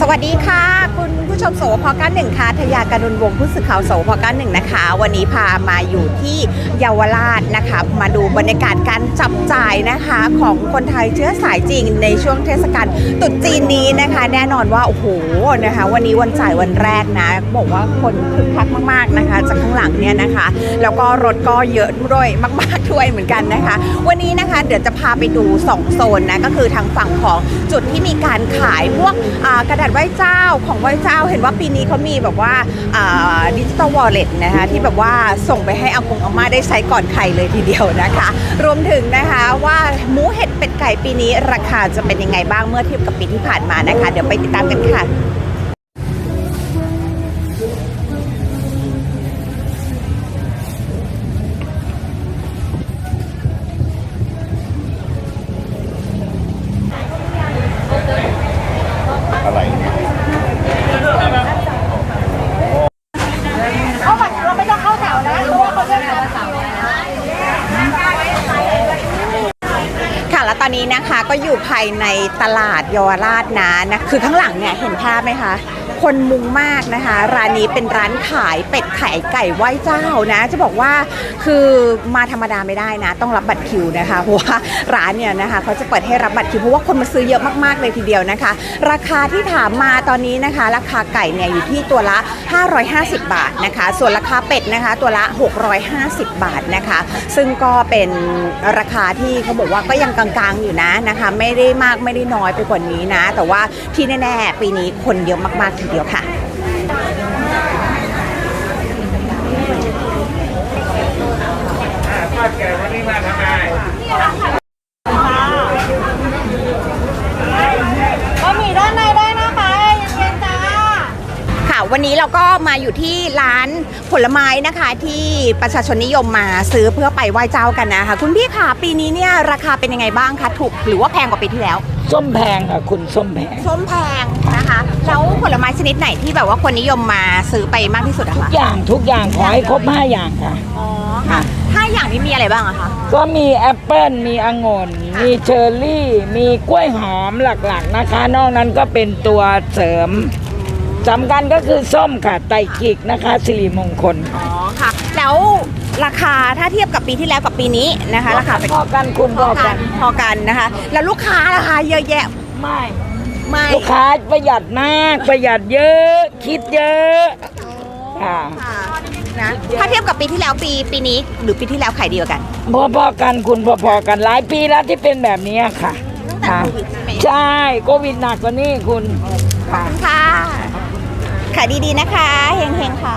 สวัสดีค่ะคุณ ผู้ชมโสพก้าหนึ่งค่ะทยาการุณวงผู้สื่อข่าวโสพก้าหนึ่งนะคะ วันนี้พามาอยู่ที่เยาวราชนะคะ มาดูบรรยากาศการจับจ่ายนะคะของคนไทยเชื้อสายจีนในช่วงเทศกาลตรุษจีนนี้นะคะ แน่นอนว่าโอ้โหนะคะ วันนี้วันจ่ายวันแรกนะ บอกว่าคนคึกคักมากๆนะคะ จากข้างหลังเนี่ยนะคะ แล้วก็รถก็เยอะด้วยมากๆด้วยเหมือนกันนะคะ วันนี้นะคะเดี๋ยวจะพาไปดู 2 โซนนะก็คือทางฝั่งของจุดที่มีการขายพวกกระดาษไหว้เจ้าของไหว้เจ้าเห็นว่าปีนี้เขามีแบบว่าดิจิตอลวอลเล็ตนะคะที่แบบว่าส่งไปให้อากงอาม่าได้ใช้ก่อนใครเลยทีเดียวนะคะ รวมถึงนะคะว่าหมูเห็ดเป็ดไก่ปีนี้ราคาจะเป็นยังไงบ้างเมื่อเทียบกับปีที่ผ่านมานะคะ เดี๋ยวไปติดตามกันค่ะ แล้วตอนนี้นะคะก็อยู่ภายในตลาดเยาวราชนะนะคือข้างหลังเนี่ยเห็นภาพไหมคะ คนมุงมากนะคะ ร้านนี้เป็นร้านขายเป็ดไข่ไก่ไหว้เจ้านะ จะบอกว่าคือมาธรรมดาไม่ได้นะ ต้องรับบัตรคิวนะคะเพราะว่าร้านเนี่ยนะคะเขาจะเปิดให้รับบัตรคิวเพราะว่าคนมาซื้อเยอะมากๆเลยทีเดียวนะคะ ราคาที่ถามมาตอนนี้นะคะ ราคาไก่เนี่ยอยู่ที่ตัวละ 550 บาทนะคะ ส่วนราคาเป็ดนะคะ ตัวละ 650 บาทนะคะ ซึ่งก็เป็นราคาที่เขาบอกว่าก็ยังกลางๆอยู่นะนะคะ ไม่ได้มากไม่ได้น้อยไปกว่านี้นะ แต่ว่าที่แน่ๆปีนี้คนเยอะมากๆทีเดียวค่ะทอดแกวันนี้มาทำไม ก็มีด้านในได้นะคะเย็นๆจ้าค่ะ วันนี้ เราก็มาอยู่ที่ร้านผลไม้นะคะที่ประชาชนนิยมมาซื้อเพื่อไปไหว้เจ้ากันนะคะคุณพี่ค่ะปีนี้เนี่ยราคาเป็นยังไงบ้างคะถูกหรือว่าแพงกว่าปีที่แล้ว ส้มแพงค่ะคุณส้มแพงส้มแพงนะคะแล้วผลไม้ชนิดไหนที่แบบว่าคนนิยมมาซื้อไปมากที่สุดอะคะอย่างทุกอย่างขอให้ครบห้าอย่างค่ะ อ๋อค่ะห้าอย่างนี้มีอะไรบ้างอะคะก็มีแอปเปิลมีองุ่นมีเชอร์รี่ มีกล้วยหอมหลักๆนะคะ นอกนั้นก็เป็นตัวเสริม สำคัญก็คือส้มค่ะไตรกิกนะคะสิริมงคลอ๋อค่ะ แล้วราคาถ้าเทียบกับปีที่แล้วกับปีนี้นะคะ ราคาเป็นพอกันคุณพพออกักันนพอกันนะคะ แล้วลูกค้าราคาเยอะแยะไม่ไม่ลูกค้าประหยัดมากประหยัดเยอะ คิดเยอะค่ะค่ะนะถ้าเทียบกับปีที่แล้วปีปีนี้หรือปีที่แล้วขายดีกว่ากันพอๆกันคุณพอๆกันหลายปีแล้วที่เป็นแบบนี้ค่ะตั้งแต่ค่ะโควิดใช่ไหมใช่โควิดหนักกว่านี้คุณค่ะค่ะ ขายดีๆนะคะเฮงๆค่ะ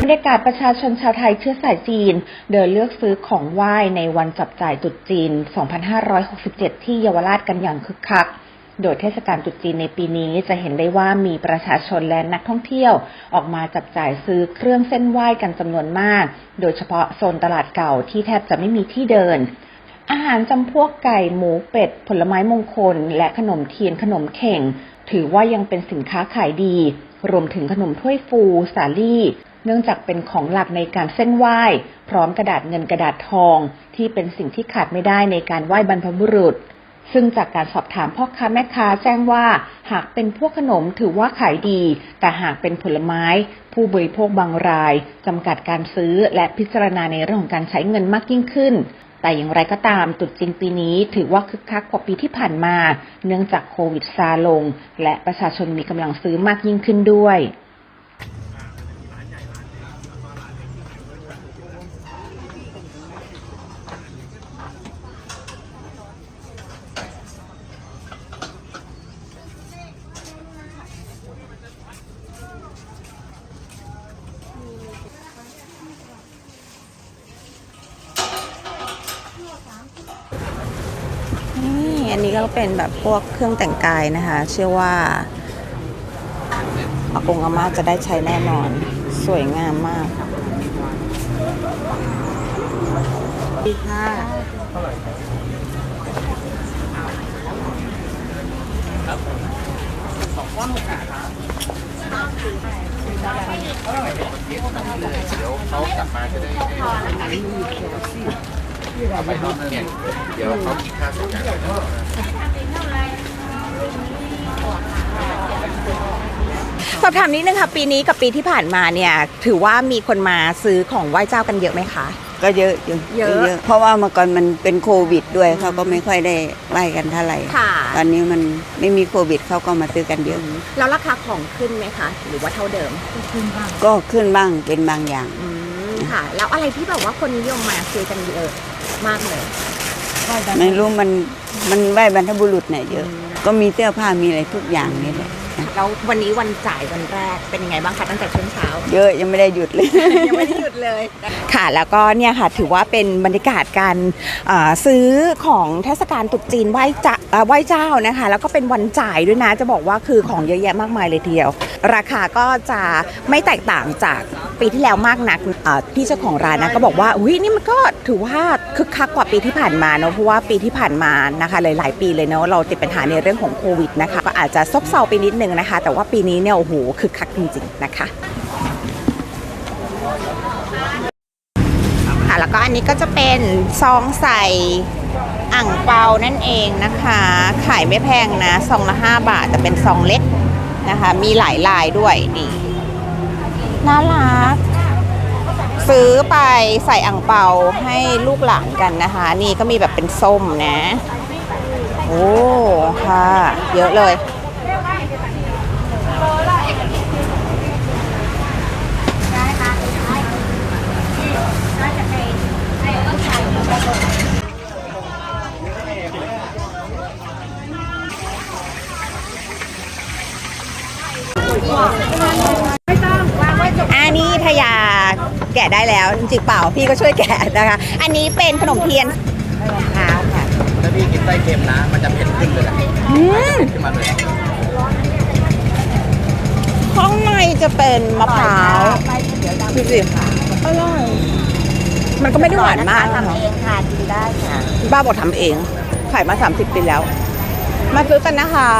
บรรยากาศประชาชนชาวไทยเชื้อสายจีน เดินเลือกซื้อของไหว้ในวันจับจ่ายตรุษจีน 2567 ที่เยาวราชกันอย่างคึกคัก โดยเทศกาลตรุษจีนในปีนี้จะเห็นได้ว่ามีประชาชนและนักท่องเที่ยว ออกมาจับจ่ายซื้อเครื่องเส้นไหว้กันจำนวนมาก โดยเฉพาะโซนตลาดเก่าที่แทบจะไม่มีที่เดิน อาหารจำพวกไก่หมูเป็ด ผลไม้มงคล และขนมเทียนขนมเข่ง ถือว่ายังเป็นสินค้าขายดี รวมถึงขนมถ้วยฟู สาลี่ เนื่องจากเป็นของหลักในการเส้นไหว้ พร้อมกระดาษเงินกระดาษทอง ที่เป็นสิ่งที่ขาดไม่ได้ในการไหว้บรรพบุรุษ ซึ่งจากการสอบถามพ่อค้าแม่ค้าแจ้งว่า หากเป็นพวกขนมถือว่าขายดี แต่หากเป็นผลไม้ ผู้บริโภคบางรายจำกัดการซื้อและพิจารณาในเรื่องของการใช้เงินมากยิ่งขึ้น แต่อย่างไรก็ตามตรุดจีนปีนี้ถือว่าคึกคักกว่าปีที่ผ่านมา เนื่องจากโควิดซาลง และประชาชนมีกำลังซื้อมากยิ่งขึ้นด้วย อันนี้ก็เป็นแบบพวกเครื่องแต่งกายนะคะ เชื่อว่าอากงอาม่าจะได้ใช้แน่นอน สวยงามมากดีค่ะเขากลับมาจะได้า ไปทอดเนี่ยเดี๋ยวเขาคิดค่าส่วนกลางอบถามนิดนึงค่ะปีนี้กับปีที่ผ่านมาเนี่ย ถือว่ามีคนมาซื้อของไหว้เจ้ากันเยอะไหมคะ ก็เยอะอยู่เยอะ เพราะว่าเมื่อก่อนมันเป็นโควิดด้วยเขาก็ไม่ค่อยได้ไหว้กันเท่าไหร่ค่ะ ตอนนี้มันไม่มีโควิดเขาก็มาซื้อกันเยอะ แล้วราคาของขึ้นไหมคะ หรือว่าเท่าเดิมก็ขึ้นบ้างเป็นบางอย่าง อืมค่ะ แล้วอะไรที่แบบว่าคนนิยมมาซื้อกันเยอะ มากเลยไม่รู้มันมันไหว้บรรพบุรุษเนี่ยเยอะ ก็มีเสื้อผ้ามีอะไรทุกอย่างนี่แหละแล้ววันนี้วันจ่ายวันแรกเป็นยังไงบ้างคะตั้งแต่ช่วงเช้า เยอะยังไม่ได้หยุดเลย ยังไม่ได้หยุดเลยค่ะแล้วก็เนี่ยค่ะถือว่าเป็นบรรยากาศการอ่าซื้อของเทศกาลตรุษจีนไหว้เจ้าอ่าไหว้เจ้านะคะ แล้วก็เป็นวันจ่ายด้วยนะจะบอกว่าคือของเยอะแยะมากมายเลยทีเดียว ราคาก็จะไม่แตกต่างจาก ปีที่แล้วมากนักพี่เจ้าของร้านนะก็บอกว่าอุ้ยนี่มันก็ถือว่าคึกคักกว่าปีที่ผ่านมาเนอะเพราะว่าปีที่ผ่านมานะคะหลายๆ ปีเลยเนอะเราติดปัญหาในเรื่องของโควิดนะคะก็อาจจะซบเซาไปนิดนึงนะคะ แต่ว่าปีนี้เนี่ยโอ้โหคึกคักจริงๆนะคะค่ะแล้วก็อันนี้ก็จะเป็นซองใส่อ่างเปานั่นเองนะคะ ขายไม่แพงนะซองละ 5 บาทแต่เป็นซองเล็กนะคะ มีหลายลายด้วยนี่ น่ารัก ซื้อไปใส่อ่างเปาให้ลูกหลานกันนะคะ นี่ก็มีแบบเป็นส้มนะ โอ้ค่ะ เยอะเลยอันนี้ทย แกะได้แล้วจริงๆเปล่าพี่ก็ช่วยแกะนะคะ อันนี้เป็นขนมเทียนมะพร้าวค่ะถ้าพี่กินไส้เค็มนะ มันจะเผ็ดขึ้นเลยแหละอืมขึ้นมาเลยข้างในจะเป็นมะพร้าวดูสิอร่อยมันก็ไม่ได้หวานมากทำเองค่ะกินได้ค่ะบ้าบอกทำเองขายมา 30 ปีแล้ว มาซื้อกันนะคะ